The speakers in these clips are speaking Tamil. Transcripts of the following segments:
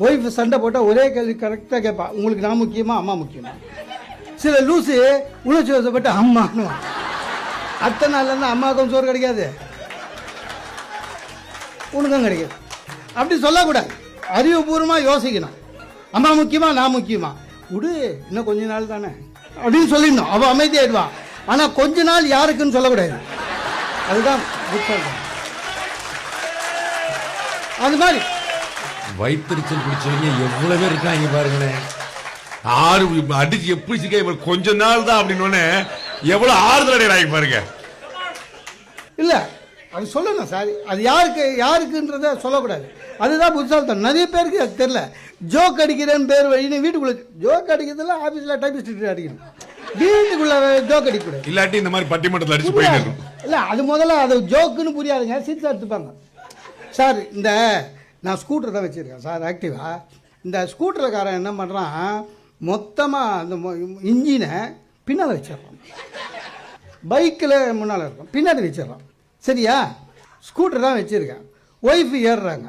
ஒய்ஃப் சண்டை போட்டால் ஒரே கேள்வி கரெக்டாக கேட்பா உங்களுக்கு நான் முக்கியமா அம்மா முக்கியமா? சில லூசு உணர்ச்சி வசப்பட்டு அம்மான்னு அத்தனை நாள்லேருந்து அம்மாவுக்கும் சோறு கிடைக்காது. உனக்கும் கிடைக்காது. அப்படி சொல்லக்கூடாது. அறிவுபூர்வமாக யோசிக்கணும். அம்மா முக்கியமா நான் முக்கியமா? விடு இன்னும் கொஞ்ச நாள் தானே. அப்படின்னு சொல்லிடணும். அவள் அமைதியாயிடுவான் ஆனால் கொஞ்ச நாள் யாருக்குன்னு சொல்லக்கூடாது. அதுதான் புத்தகம் அது மாதிரி வயிற்றுச்சல் பிடிச்சவங்க எவ்வளவு பேர் இருக்காங்க பாருங்களேன். ஆறு அடிச்சு எப்படி இவர் கொஞ்ச நாள் தான் அப்படின்னு எவ்வளவு ஆறுதல் அடைகிறாங்க பாருங்க. இல்லை அது சொல்லணும் சார். அது யாருக்கு யாருக்குன்றத சொல்லக்கூடாது. அதுதான் புத்தால்தான் நிறைய பேருக்கு அது தெரில ஜோக் அடிக்கிறேன்னு பேர் வழின்னு வீட்டுக்குள்ளே ஜோக் அடிக்கிறதுல ஆஃபீஸில் டைப்பிஸ்ட் அடிக்கணும். வீட்டுக்குள்ளே ஜோக் அடிக்கக்கூடாது. இல்லாட்டி இந்த மாதிரி பட்டிமன்றத்தில் அடிச்சு போயிட்டு இல்லை அது முதல்ல அது ஜோக்குன்னு புரியாதுங்க சீட்ஸ் எடுத்துப்பாங்க சார் இந்த நான் ஸ்கூட்டர் தான் வச்சுருக்கேன் சார் ஆக்டிவா இந்த ஸ்கூட்டருக்காரன் என்ன பண்ணுறான் மொத்தமாக அந்த இன்ஜினை பின்னால் வச்சிடறான். பைக்கில் முன்னால் இருக்கும் பின்னாடி வச்சிடறான். சரியா? ஸ்கூட்டர் தான் வச்சுருக்கேன். ஒய்ஃப் ஏறுறாங்க.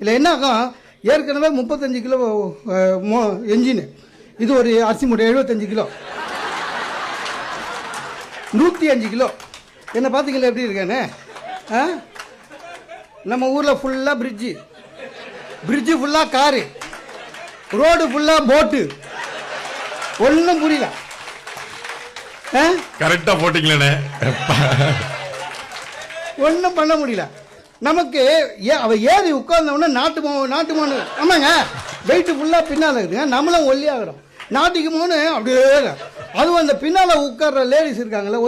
இல்லை என்ன ஆகும்? ஏற்கனவே முப்பத்தஞ்சு கிலோ மோ என்ஜினு இது ஒரு அரிசி மூட்டை எழுபத்தஞ்சு கிலோ. நூற்றி அஞ்சு கிலோ. என்ன பார்த்தீங்களா எப்படி இருக்கேன்னு ஆ? நம்ம ஊரில் ஃபுல்லாக பிரிட்ஜு பிரிட்ஜு ஃபுல்லாக காரு. ரோடு ஃபுல்லாக போட்டு ஒன்றும் புரியல. ஆ? கரெக்டா போட்டீங்களே ஒன்றும் பண்ண முடியல. நமக்கு ஏ அவ ஏறி உட்கார்ந்தவொடனே நாட்டு மோ நாட்டு மோனு ஆமாங்க. வெயிட்டு ஃபுல்லாக பின்னால் இருக்குதுங்க. நம்மளும் ஒல்லியாகிறோம். நாட்டுக்கு மோனு அப்படியே அதுவும் அந்த பின்னால் உட்கார்ற லேடிஸ் இருக்காங்களே